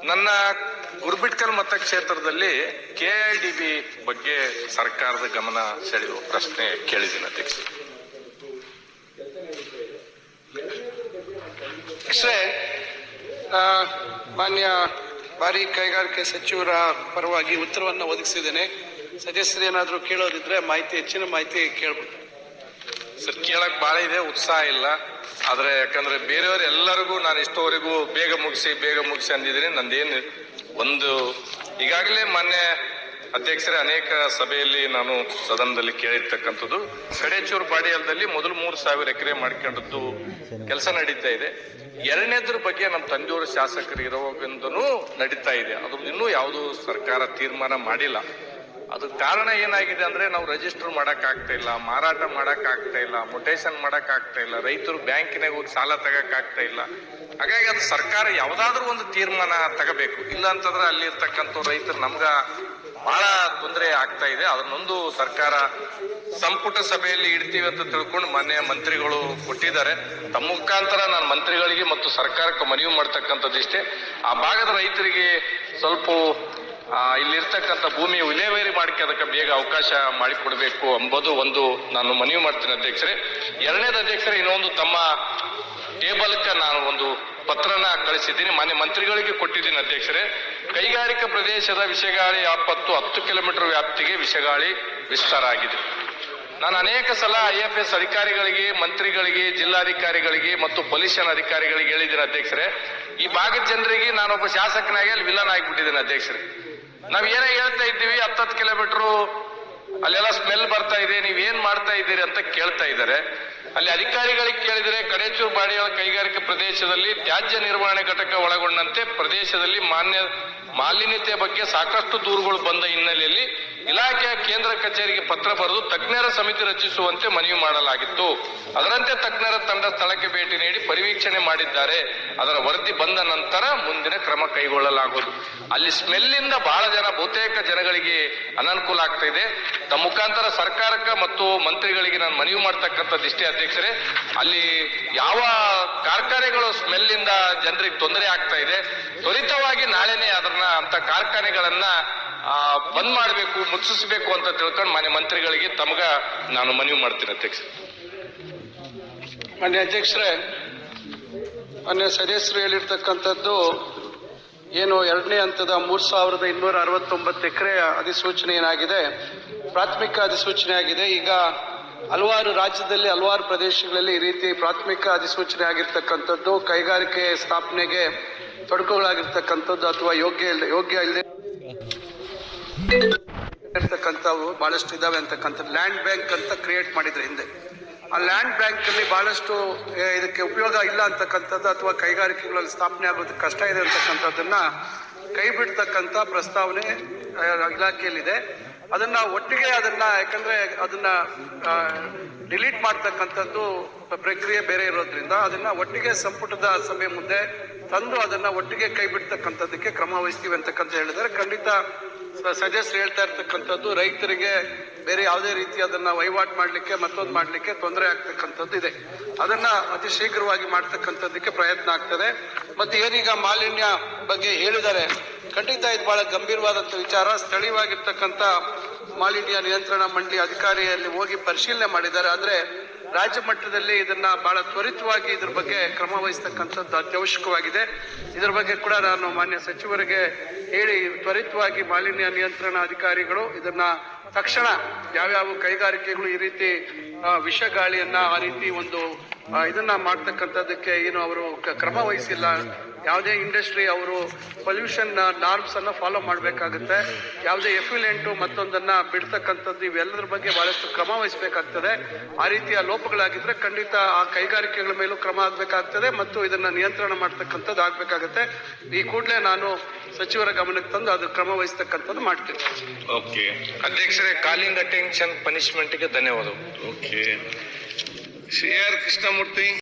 ನನ್ನ ಗುರುಬಿಟ್ಕಲ್ ಮತಕ್ಷೇತ್ರದಲ್ಲಿ ಕೆಐಡಿಬಿ ಬಗ್ಗೆ ಸರ್ಕಾರದ ಗಮನ ಸೆಳೆಯುವ ಪ್ರಶ್ನೆ ಕೇಳಿದ್ದೀನಿ ಅಧ್ಯಕ್ಷ. ಮಾನ್ಯ ಭಾರಿ ಕೈಗಾರಿಕೆ ಸಚಿವರ ಪರವಾಗಿ ಉತ್ತರವನ್ನು ಒದಗಿಸಿದ್ದೇನೆ. ಸದಸ್ಯರು ಏನಾದರೂ ಕೇಳೋದಿದ್ರೆ ಮಾಹಿತಿ, ಹೆಚ್ಚಿನ ಮಾಹಿತಿ ಕೇಳ್ಬೋದು. ಸರ್, ಕೇಳಕ್ ಬಹಳ ಇದೆ, ಉತ್ಸಾಹ ಇಲ್ಲ. ಆದ್ರೆ ಯಾಕಂದ್ರೆ ಬೇರೆಯವರು ಎಲ್ಲರಿಗೂ ನಾನು ಇಷ್ಟವರೆಗೂ ಬೇಗ ಮುಗಿಸಿ ಬೇಗ ಮುಗಿಸಿ ಅಂದಿದ್ದೀನಿ. ನಂದೇನು ಒಂದು, ಈಗಾಗಲೇ ಮೊನ್ನೆ ಅಧ್ಯಕ್ಷರೇ ಅನೇಕ ಸಭೆಯಲ್ಲಿ ನಾನು ಸದನದಲ್ಲಿ ಕೇಳಿರ್ತಕ್ಕಂಥದ್ದು. ಕಡೇಚೂರು ಬಾಡಿಯಲ್ದಲ್ಲಿ ಮೊದಲು ಮೂರು ಸಾವಿರ ಎಕರೆ ಮಾಡ್ಕೊಂಡದ್ದು ಕೆಲಸ ನಡೀತಾ ಇದೆ. ಎರಡನೇದ್ರ ಬಗ್ಗೆ ನಮ್ಮ ತಂದೆಯವರು ಶಾಸಕರು ಇರೋವಾಗಿಂದನೂ ನಡೀತಾ ಇದೆ. ಅದು ಇನ್ನೂ ಯಾವುದು ಸರ್ಕಾರ ತೀರ್ಮಾನ ಮಾಡಿಲ್ಲ. ಅದು ಕಾರಣ ಏನಾಗಿದೆ ಅಂದ್ರೆ ನಾವು ರಿಜಿಸ್ಟರ್ ಮಾಡಕ್ ಆಗ್ತಾ ಇಲ್ಲ, ಮಾರಾಟ ಮಾಡಕ್ ಆಗ್ತಾ ಇಲ್ಲ ಮೊಟೇಶನ್ ಮಾಡಕ್ ಆಗ್ತಾ ಇಲ್ಲ, ರೈತರು ಬ್ಯಾಂಕಿನಾಗ ಹೋಗಿ ಸಾಲ ತಗಕ್ ಆಗ್ತಾ ಇಲ್ಲ. ಹಾಗಾಗಿ ಅದು ಸರ್ಕಾರ ಯಾವ್ದಾದ್ರು ಒಂದು ತೀರ್ಮಾನ ತಗಬೇಕು. ಇಲ್ಲ ಅಂತಂದ್ರೆ ಅಲ್ಲಿ ಇರ್ತಕ್ಕಂಥ ರೈತರು ನಮ್ಗ ಬಹಳ ತೊಂದರೆ ಆಗ್ತಾ ಇದೆ. ಅದನ್ನೊಂದು ಸರ್ಕಾರ ಸಂಪುಟ ಸಭೆಯಲ್ಲಿ ಇಡ್ತೀವಿ ಅಂತ ತಿಳ್ಕೊಂಡು ಮಾನ್ಯ ಮಂತ್ರಿಗಳು ಕೊಟ್ಟಿದ್ದಾರೆ. ತಮ್ಮ ಮುಖಾಂತರ ನಾನು ಮಂತ್ರಿಗಳಿಗೆ ಮತ್ತು ಸರ್ಕಾರಕ್ಕೆ ಮನವಿ ಮಾಡ್ತಕ್ಕಂಥದ್ದಿಷ್ಟೇ ಆ ಭಾಗದ ರೈತರಿಗೆ ಸ್ವಲ್ಪ ಇಲ್ಲಿರ್ತಕ್ಕಂಥ ಭೂಮಿ ವಿಲೇವಾರಿ ಮಾಡಕ್ಕೆ ಅದಕ್ಕೆ ಬೇಗ ಅವಕಾಶ ಮಾಡಿಕೊಡಬೇಕು ಎಂಬುದು ಒಂದು ನಾನು ಮನವಿ ಮಾಡ್ತೀನಿ ಅಧ್ಯಕ್ಷರೇ. ಎರಡನೇದು ಅಧ್ಯಕ್ಷರೇ, ಇನ್ನೊಂದು ತಮ್ಮ ಟೇಬಲ್ಗೆ ನಾನು ಒಂದು ಪತ್ರನ ಕಳಿಸಿದ್ದೀನಿ. ಮಾನ್ಯ ಮಂತ್ರಿಗಳಿಗೆ ಕೊಟ್ಟಿದ್ದೀನಿ ಅಧ್ಯಕ್ಷರೇ. ಕೈಗಾರಿಕಾ ಪ್ರದೇಶದ ವಿಷಗಾಳಿ ಆಪತ್ತು ಹತ್ತು ಕಿಲೋಮೀಟರ್ ವ್ಯಾಪ್ತಿಗೆ ವಿಷಗಾಳಿ ವಿಸ್ತಾರ ಆಗಿದೆ. ನಾನು ಅನೇಕ ಸಲ ಐ ಎಫ್ ಎಸ್ ಅಧಿಕಾರಿಗಳಿಗೆ, ಮಂತ್ರಿಗಳಿಗೆ, ಜಿಲ್ಲಾಧಿಕಾರಿಗಳಿಗೆ ಮತ್ತು ಪೊಲೀಸನ್ ಅಧಿಕಾರಿಗಳಿಗೆ ಹೇಳಿದ್ದೀನಿ ಅಧ್ಯಕ್ಷರೇ. ಈ ಭಾಗದ ಜನರಿಗೆ ನಾನೊಬ್ಬ ಶಾಸಕನಾಗಿ ಅಲ್ಲಿ ವಿಲನ್ ಆಗಿಬಿಟ್ಟಿದ್ದೀನಿ ಅಧ್ಯಕ್ಷರೇ. ನಾವ್ ಏನೇ ಹೇಳ್ತಾ ಇದ್ದೀವಿ, ಹತ್ತತ್ತು ಕಿಲೋಮೀಟರ್, ಅಲ್ಲೆಲ್ಲ ಸ್ಮೆಲ್ ಬರ್ತಾ ಇದೆ, ನೀವ್ ಏನ್ ಮಾಡ್ತಾ ಇದ್ದೀರಿ ಅಂತ ಕೇಳ್ತಾ ಇದ್ದಾರೆ. ಅಲ್ಲಿ ಅಧಿಕಾರಿಗಳಿಗೆ ಕೇಳಿದರೆ ಕಡೇಚೂರು ಬಾಡಿಯ ಕೈಗಾರಿಕಾ ಪ್ರದೇಶದಲ್ಲಿ ತ್ಯಾಜ್ಯ ನಿರ್ವಹಣೆ ಘಟಕ ಒಳಗೊಂಡಂತೆ ಪ್ರದೇಶದಲ್ಲಿ ಮಾನ್ಯ ಮಾಲಿನ್ಯತೆ ಬಗ್ಗೆ ಸಾಕಷ್ಟು ದೂರುಗಳು ಬಂದ ಹಿನ್ನೆಲೆಯಲ್ಲಿ ಇಲಾಖೆಯ ಕೇಂದ್ರ ಕಚೇರಿಗೆ ಪತ್ರ ಬರೆದು ತಜ್ಞರ ಸಮಿತಿ ರಚಿಸುವಂತೆ ಮನವಿ ಮಾಡಲಾಗಿತ್ತು. ಅದರಂತೆ ತಜ್ಞರ ತಂಡ ಸ್ಥಳಕ್ಕೆ ಭೇಟಿ ನೀಡಿ ಪರಿವೀಕ್ಷಣೆ ಮಾಡಿದ್ದಾರೆ. ಅದರ ವರದಿ ಬಂದ ನಂತರ ಮುಂದಿನ ಕ್ರಮ ಕೈಗೊಳ್ಳಲಾಗುವುದು. ಅಲ್ಲಿ ಸ್ಮೆಲ್ಲಿಂದ ಬಹಳ ಜನ, ಬಹುತೇಕ ಜನಗಳಿಗೆ ಅನನುಕೂಲ ಆಗ್ತಾ ಇದೆ. ತಮ್ಮ ಮುಖಾಂತರ ಸರ್ಕಾರಕ್ಕೆ ಮತ್ತು ಮಂತ್ರಿಗಳಿಗೆ ನಾನು ಮನವಿ ಮಾಡ್ತಕ್ಕಂಥ ದಿಷ್ಟಿ ಅಧ್ಯಕ್ಷರೇ, ಅಲ್ಲಿ ಯಾವ ಕಾರ್ಖಾನೆಗಳು ಸ್ಮೆಲ್ಲಿಂದ ಜನರಿಗೆ ತೊಂದರೆ ಆಗ್ತಾ ಇದೆ. ತ್ವರಿತವಾಗಿ ನಾಳೆನೇ ಅದನ್ನ ಅಂತ ಕಾರ್ಖಾನೆಗಳನ್ನ ಬಂದ್ ಮಾಡಬೇಕು, ಮುಚ್ಚಿಸಬೇಕು ಅಂತ ತಿಳ್ಕೊಂಡು ಮಾನ್ಯ ಮಂತ್ರಿಗಳಿಗೆ ತಮಗ ನಾನು ಮನವಿ ಮಾಡ್ತೀನಿ ಅಧ್ಯಕ್ಷ ಮಾನ್ಯ ಅಧ್ಯಕ್ಷರೇ, ಮಾನ್ಯ ಸದಸ್ಯರು ಹೇಳಿರ್ತಕ್ಕಂಥದ್ದು ಏನು ಎರಡನೇ ಹಂತದ ಮೂರು ಸಾವಿರದ ಇನ್ನೂರ ಅರವತ್ತೊಂಬತ್ತು ಎಕರೆ ಅಧಿಸೂಚನೆ ಏನಾಗಿದೆ? ಪ್ರಾಥಮಿಕ ಅಧಿಸೂಚನೆ ಆಗಿದೆ. ಈಗ ಹಲವಾರು ರಾಜ್ಯದಲ್ಲಿ, ಹಲವಾರು ಪ್ರದೇಶಗಳಲ್ಲಿ ಈ ರೀತಿ ಪ್ರಾಥಮಿಕ ಅಧಿಸೂಚನೆ ಆಗಿರ್ತಕ್ಕಂಥದ್ದು. ಕೈಗಾರಿಕೆ ಸ್ಥಾಪನೆಗೆ ತೊಡಕುಗಳಾಗಿರ್ತಕ್ಕಂಥದ್ದು ಅಥವಾ ಯೋಗ್ಯ ಇಲ್ಲ ಯೋಗ್ಯ ಇಲ್ಲದೆ ಇರ್ತಕ್ಕಂಥವು ಬಹಳಷ್ಟು ಇದಾವೆ ಅಂತಕ್ಕಂಥದ್ದು. ಲ್ಯಾಂಡ್ ಬ್ಯಾಂಕ್ ಅಂತ ಕ್ರಿಯೇಟ್ ಮಾಡಿದ್ರೆ ಹಿಂದೆ. ಆ ಲ್ಯಾಂಡ್ ಬ್ಯಾಂಕ್ ಅಲ್ಲಿ ಬಹಳಷ್ಟು ಇದಕ್ಕೆ ಉಪಯೋಗ ಇಲ್ಲ ಅಂತಕ್ಕಂಥದ್ದು ಅಥವಾ ಕೈಗಾರಿಕೆಗಳಲ್ಲಿ ಸ್ಥಾಪನೆ ಆಗೋದಕ್ಕೆ ಕಷ್ಟ ಇದೆ ಅಂತಕ್ಕಂಥದ್ದನ್ನ ಕೈ ಬಿಡ್ತಕ್ಕಂಥ ಪ್ರಸ್ತಾವನೆ ಇಲಾಖೆಯಲ್ಲಿದೆ. ಅದನ್ನ ಒಟ್ಟಿಗೆ ಅದನ್ನ, ಯಾಕಂದ್ರೆ ಅದನ್ನ ಡಿಲೀಟ್ ಮಾಡ್ತಕ್ಕಂಥದ್ದು ಪ್ರಕ್ರಿಯೆ ಬೇರೆ ಇರೋದ್ರಿಂದ ಅದನ್ನ ಒಟ್ಟಿಗೆ ಸಂಪುಟದ ಸಭೆ ಮುಂದೆ ತಂದು ಅದನ್ನ ಒಟ್ಟಿಗೆ ಕೈ ಬಿಡ್ತಕ್ಕಂಥದ್ದಕ್ಕೆ ಕ್ರಮ ವಹಿಸ್ತೀವಿ ಅಂತಕ್ಕಂಥ ಹೇಳಿದರೆ ಖಂಡಿತ ಸಜೆಸ್ಟ್ ಹೇಳ್ತಾ ಇರ್ತಕ್ಕಂಥದ್ದು ರೈತರಿಗೆ ಬೇರೆ ಯಾವುದೇ ರೀತಿ ಅದನ್ನ ವಹಿವಾಟು ಮಾಡಲಿಕ್ಕೆ, ಮತ್ತೊಂದು ಮಾಡಲಿಕ್ಕೆ ತೊಂದರೆ ಆಗ್ತಕ್ಕಂಥದ್ದು ಇದೆ. ಅದನ್ನ ಅತಿ ಶೀಘ್ರವಾಗಿ ಮಾಡ್ತಕ್ಕಂಥದ್ದಕ್ಕೆ ಪ್ರಯತ್ನ ಆಗ್ತದೆ. ಮತ್ತೆ ಏನೀಗ ಮಾಲಿನ್ಯ ಬಗ್ಗೆ ಹೇಳಿದ್ದಾರೆ. ಖಂಡಿತ ಇದು ಬಹಳ ಗಂಭೀರವಾದಂಥ ವಿಚಾರ. ಸ್ಥಳೀಯವಾಗಿರ್ತಕ್ಕಂಥ ಮಾಲಿನ್ಯ ನಿಯಂತ್ರಣ ಮಂಡಳಿ ಅಧಿಕಾರಿಯಲ್ಲಿ ಹೋಗಿ ಪರಿಶೀಲನೆ ಮಾಡಿದ್ದಾರೆ. ಆದರೆ ರಾಜ್ಯ ಮಟ್ಟದಲ್ಲಿ ಇದನ್ನ ಬಹಳ ತ್ವರಿತವಾಗಿ ಇದ್ರ ಬಗ್ಗೆ ಕ್ರಮ ವಹಿಸ್ತಕ್ಕಂಥದ್ದು ಅತ್ಯವಶ್ಯಕವಾಗಿದೆ. ಇದ್ರ ಬಗ್ಗೆ ಕೂಡ ನಾನು ಮಾನ್ಯ ಸಚಿವರಿಗೆ ಹೇಳಿ, ತ್ವರಿತವಾಗಿ ಮಾಲಿನ್ಯ ನಿಯಂತ್ರಣ ಅಧಿಕಾರಿಗಳು ಇದನ್ನ ತಕ್ಷಣ ಯಾವ್ಯಾವ ಕೈಗಾರಿಕೆಗಳು ಈ ರೀತಿ ವಿಷ ಗಾಳಿಯನ್ನ ಆ ರೀತಿ ಒಂದು ಇದನ್ನ ಮಾಡ್ತಕ್ಕಂಥದ್ದಕ್ಕೆ ಏನು ಅವರು ಕ್ರಮ ವಹಿಸಿಲ್ಲ ಯಾವುದೇ ಇಂಡಸ್ಟ್ರಿ ಅವರು ಪೊಲ್ಯೂಷನ್ ನಾರ್ಮ್ಸ್ ಅನ್ನ ಫಾಲೋ ಮಾಡಬೇಕಾಗುತ್ತೆ. ಯಾವುದೇ ಎಫಿಲೆಂಟು ಮತ್ತೊಂದನ್ನ ಬಿಡ್ತಕ್ಕಂಥದ್ದು ಇವೆಲ್ಲದರ ಬಗ್ಗೆ ಬಹಳಷ್ಟು ಕ್ರಮ ವಹಿಸಬೇಕಾಗ್ತದೆ. ಆ ರೀತಿಯ ಲೋಪಗಳಾಗಿದ್ದರೆ ಖಂಡಿತ ಆ ಕೈಗಾರಿಕೆಗಳ ಮೇಲೂ ಕ್ರಮ ಆಗಬೇಕಾಗ್ತದೆ ಮತ್ತು ಇದನ್ನು ನಿಯಂತ್ರಣ ಮಾಡ್ತಕ್ಕಂಥದ್ದು ಆಗಬೇಕಾಗುತ್ತೆ. ಈ ಕೂಡಲೇ ನಾನು ಸಚಿವರ ಗಮನಕ್ಕೆ ತಂದು ಅದು ಕ್ರಮ ವಹಿಸ್ತಕ್ಕಂಥದ್ದು ಮಾಡ್ತೀನಿ. ಓಕೆ. ಅಧ್ಯಕ್ಷರೇ ಕಾಲಿಂಗ್ ಅಟೆನ್ಷನ್ ಪನಿಷ್ಮೆಂಟ್ಗೆ ಧನ್ಯವಾದಗಳು. ಓಕೆ. C R Krishnamurthy.